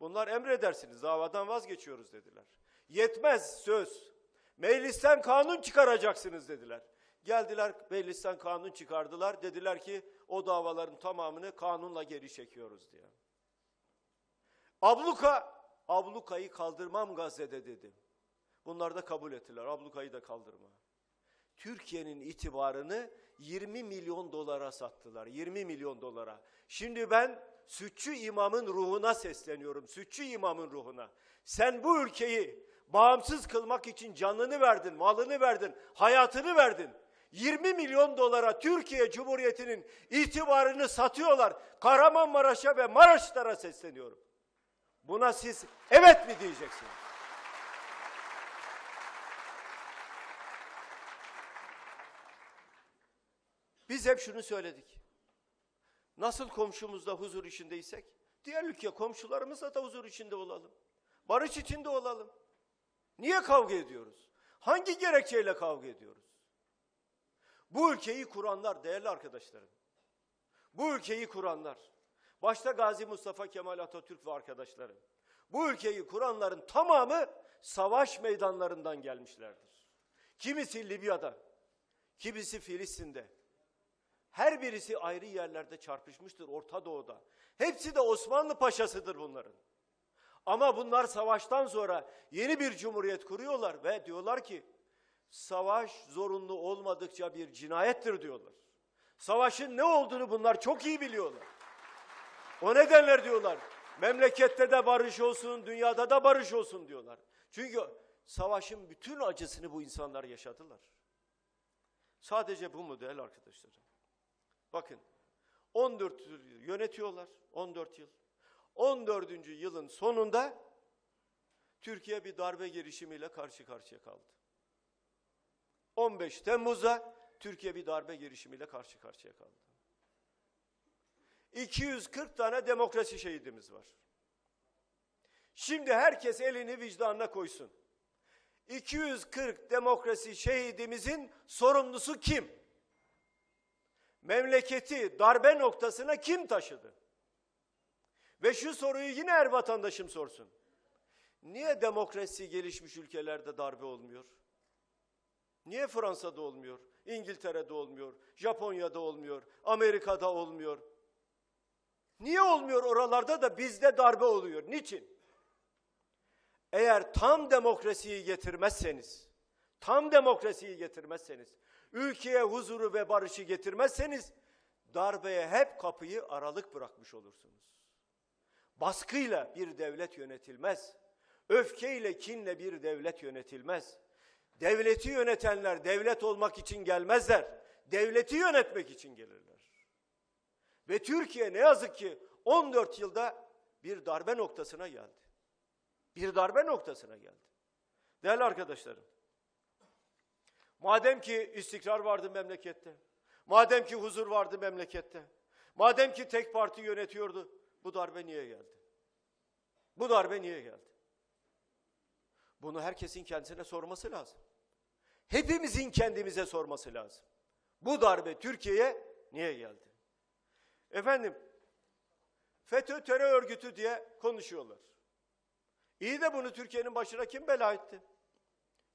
Bunlar emredersiniz davadan vazgeçiyoruz dediler. Yetmez söz. Meclisten kanun çıkaracaksınız dediler. Geldiler meclisten kanun çıkardılar. Dediler ki o davaların tamamını kanunla geri çekiyoruz diye. Abluka, ablukayı kaldırmam Gazze'de dedim. Bunlar da kabul ettiler. Ablukayı da kaldırma. Türkiye'nin itibarını 20 milyon dolara sattılar. 20 milyon dolara. Şimdi ben sütçü imamın ruhuna sesleniyorum. Sütçü imamın ruhuna. Sen bu ülkeyi bağımsız kılmak için canını verdin, malını verdin, hayatını verdin. 20 milyon dolara Türkiye Cumhuriyeti'nin itibarını satıyorlar. Kahramanmaraş'a ve Maraşlara sesleniyorum. Buna siz evet mi diyeceksiniz? Biz hep şunu söyledik. Nasıl komşumuzla huzur içindeysek, diğer ülke komşularımızla da huzur içinde olalım. Barış içinde olalım. Niye kavga ediyoruz? Hangi gerekçeyle kavga ediyoruz? Bu ülkeyi kuranlar değerli arkadaşlarım. Bu ülkeyi kuranlar. Başta Gazi Mustafa Kemal Atatürk ve arkadaşları. Bu ülkeyi kuranların tamamı savaş meydanlarından gelmişlerdir. Kimisi Libya'da, kimisi Filistin'de. Her birisi ayrı yerlerde çarpışmıştır Orta Doğu'da. Hepsi de Osmanlı paşasıdır bunların. Ama bunlar savaştan sonra yeni bir cumhuriyet kuruyorlar ve diyorlar ki savaş zorunlu olmadıkça bir cinayettir diyorlar. Savaşın ne olduğunu bunlar çok iyi biliyorlar. O nedenle diyorlar memlekette de barış olsun, dünyada da barış olsun diyorlar. Çünkü savaşın bütün acısını bu insanlar yaşadılar. Sadece bu mu değerli arkadaşlarım? Bakın 14 yıl yönetiyorlar. 14 yıl. 14. yılın sonunda Türkiye bir darbe girişimiyle karşı karşıya kaldı. 15 Temmuz'da Türkiye bir darbe girişimiyle karşı karşıya kaldı. 240 tane demokrasi şehidimiz var. Şimdi herkes elini vicdanına koysun. 240 demokrasi şehidimizin sorumlusu kim? Memleketi darbe noktasına kim taşıdı? Ve şu soruyu yine her vatandaşım sorsun. Niye demokrasi gelişmiş ülkelerde darbe olmuyor? Niye Fransa'da olmuyor? İngiltere'de olmuyor? Japonya'da olmuyor? Amerika'da olmuyor? Niye olmuyor oralarda da bizde darbe oluyor? Niçin? Eğer tam demokrasiyi getirmezseniz, tam demokrasiyi getirmezseniz, ülkeye huzuru ve barışı getirmezseniz, darbeye hep kapıyı aralık bırakmış olursunuz. Baskıyla bir devlet yönetilmez. Öfkeyle, kinle bir devlet yönetilmez. Devleti yönetenler devlet olmak için gelmezler. Devleti yönetmek için gelirler. Ve Türkiye ne yazık ki 14 yılda bir darbe noktasına geldi. Bir darbe noktasına geldi. Değerli arkadaşlarım, madem ki istikrar vardı memlekette, madem ki huzur vardı memlekette, madem ki tek parti yönetiyordu, bu darbe niye geldi? Bu darbe niye geldi? Bunu herkesin kendisine sorması lazım. Hepimizin kendimize sorması lazım. Bu darbe Türkiye'ye niye geldi? Efendim, FETÖ terör örgütü diye konuşuyorlar. İyi de bunu Türkiye'nin başına kim bela etti?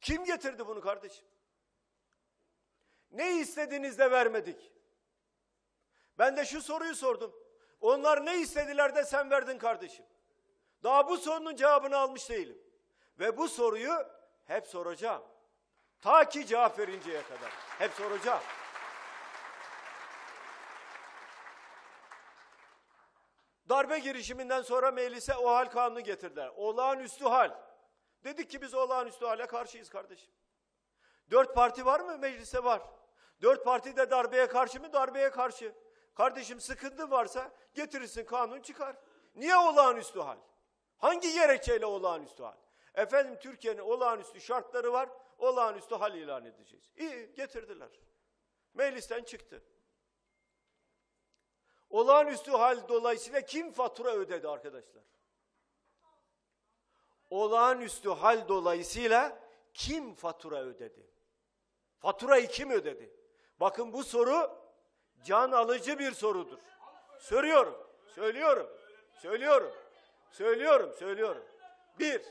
Kim getirdi bunu kardeşim? Ne istediniz de vermedik? Ben de şu soruyu sordum. Onlar ne istediler de sen verdin kardeşim. Daha bu sorunun cevabını almış değilim. Ve bu soruyu hep soracağım. Ta ki cevap verinceye kadar. Hep soracağım. Darbe girişiminden sonra meclise o hal kanunu getirdiler. Olağanüstü hal. Dedik ki biz olağanüstü hale karşıyız kardeşim. Dört parti var mı? Meclise var. Dört parti de darbeye karşı mı? Darbeye karşı. Kardeşim sıkıntı varsa getirirsin kanun çıkar. Niye olağanüstü hal? Hangi gerekçeyle olağanüstü hal? Efendim Türkiye'nin olağanüstü şartları var. Olağanüstü hal ilan edeceğiz. İyi getirdiler. Meclisten çıktı. Olağanüstü hal dolayısıyla kim fatura ödedi arkadaşlar? Olağanüstü hal dolayısıyla kim fatura ödedi? Faturayı kim ödedi? Bakın bu soru can alıcı bir sorudur. Soruyorum, söylüyorum, söylüyorum. Söylüyorum, söylüyorum. Bir,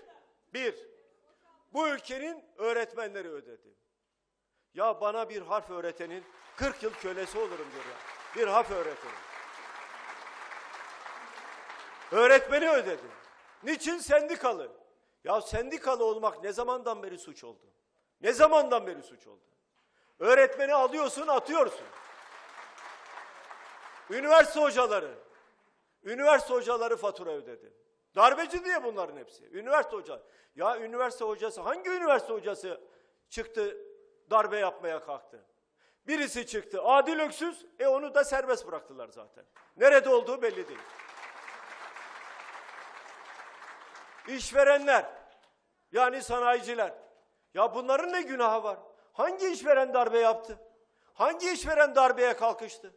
bir. Bu ülkenin öğretmenleri ödedi. Ya bana bir harf öğretenin 40 yıl kölesi olurum diyor ya. Bir harf öğreteni. Öğretmeni ödedi. Niçin sendikalı? Ya sendikalı olmak ne zamandan beri suç oldu? Ne zamandan beri suç oldu? Öğretmeni alıyorsun, atıyorsun. Üniversite hocaları, üniversite hocaları fatura ödedi. Darbeci diye bunların hepsi. Üniversite hoca. Ya üniversite hocası, hangi üniversite hocası çıktı darbe yapmaya kalktı? Birisi çıktı, Adil Öksüz, e onu da serbest bıraktılar zaten. Nerede olduğu belli değil. İşverenler, yani sanayiciler. Ya bunların ne günahı var? Hangi işveren darbe yaptı? Hangi işveren darbeye kalkıştı?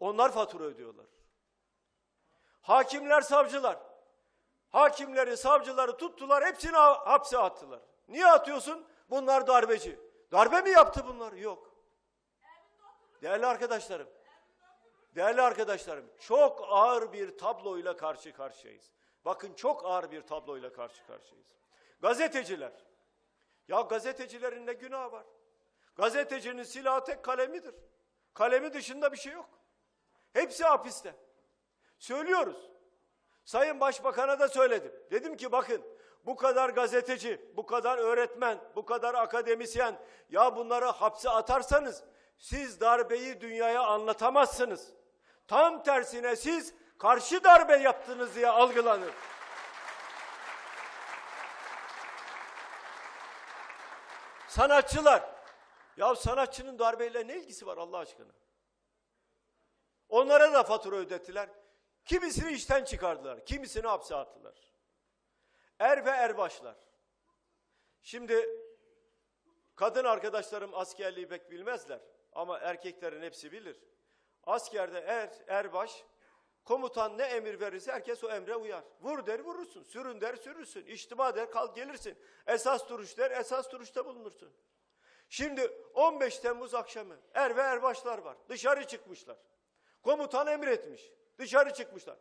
Onlar fatura ödüyorlar. Hakimler, savcılar. Hakimleri, savcıları tuttular, hepsini ha- hapse attılar. Niye atıyorsun? Bunlar darbeci. Darbe mi yaptı bunlar? Yok. Değerli arkadaşlarım, değerli arkadaşlarım, çok ağır bir tabloyla karşı karşıyayız. Bakın çok ağır bir tabloyla karşı karşıyayız. Gazeteciler. Ya gazetecilerin ne günahı var? Gazetecinin silahı tek kalemidir. Kalemi dışında bir şey yok. Hepsi hapiste. Söylüyoruz. Sayın Başbakan'a da söyledim. Dedim ki bakın bu kadar gazeteci, bu kadar öğretmen, bu kadar akademisyen ya bunları hapse atarsanız siz darbeyi dünyaya anlatamazsınız. Tam tersine siz karşı darbe yaptınız diye algılanır. Sanatçılar. Ya sanatçının darbeyle ne ilgisi var Allah aşkına? Onlara da fatura ödettiler. Kimisini işten çıkardılar, kimisini hapse attılar. Er ve erbaşlar. Şimdi kadın arkadaşlarım askerliği pek bilmezler ama erkeklerin hepsi bilir. Askerde er, erbaş, komutan ne emir verirse herkes o emre uyar. Vur der vurursun, sürün der sürürsün, içtima der kalk gelirsin. Esas duruş der esas duruşta bulunursun. Şimdi 15 Temmuz akşamı er ve erbaşlar var. Dışarı çıkmışlar. Komutan emretmiş. Dışarı çıkmışlar.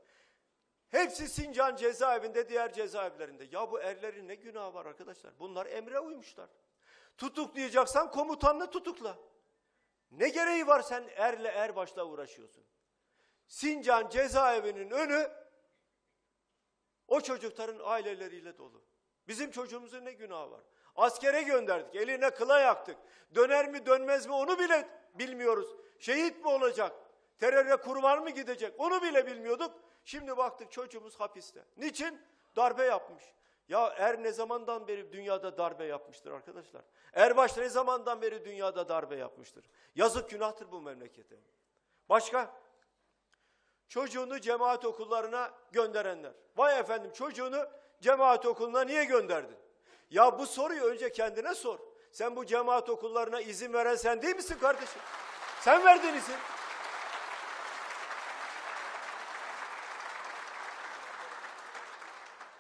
Hepsi Sincan cezaevinde, diğer cezaevlerinde. Ya bu erlerin ne günahı var arkadaşlar? Bunlar emre uymuşlar. Tutuklayacaksan komutanını tutukla. Ne gereği var sen erle erbaşla uğraşıyorsun? Sincan cezaevinin önü o çocukların aileleriyle dolu. Bizim çocuğumuzun ne günahı var? Askere gönderdik, eline kıla yaktık. Döner mi dönmez mi onu bile bilmiyoruz. Şehit mi olacak? Teröre kurban mı gidecek? Onu bile bilmiyorduk. Şimdi baktık çocuğumuz hapiste. Niçin? Darbe yapmış. Ya er ne zamandan beri dünyada darbe yapmıştır arkadaşlar? Erbaş ne zamandan beri dünyada darbe yapmıştır? Yazık günahtır bu memlekete. Başka? Çocuğunu cemaat okullarına gönderenler. Vay efendim çocuğunu cemaat okuluna niye gönderdin? Ya bu soruyu önce kendine sor. Sen bu cemaat okullarına izin veren sen değil misin kardeşim? Sen verdin izin.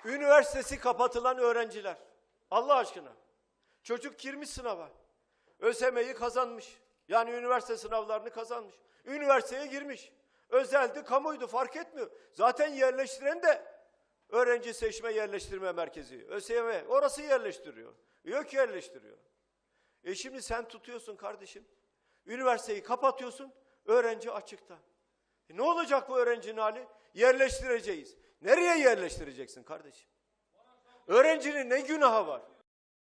Üniversitesi kapatılan öğrenciler. Allah aşkına. Çocuk girmiş sınava. ÖSYM'yi kazanmış. Yani üniversite sınavlarını kazanmış. Üniversiteye girmiş. Özeldi, kamuydu fark etmiyor. Zaten yerleştiren de öğrenci seçme yerleştirme merkezi. ÖSYM orası yerleştiriyor. Yok yerleştiriyor. E şimdi sen tutuyorsun kardeşim. Üniversiteyi kapatıyorsun. Öğrenci açıkta. E ne olacak bu öğrencinin hali? Yerleştireceğiz. Nereye yerleştireceksin kardeşim? Öğrencinin ne günahı var?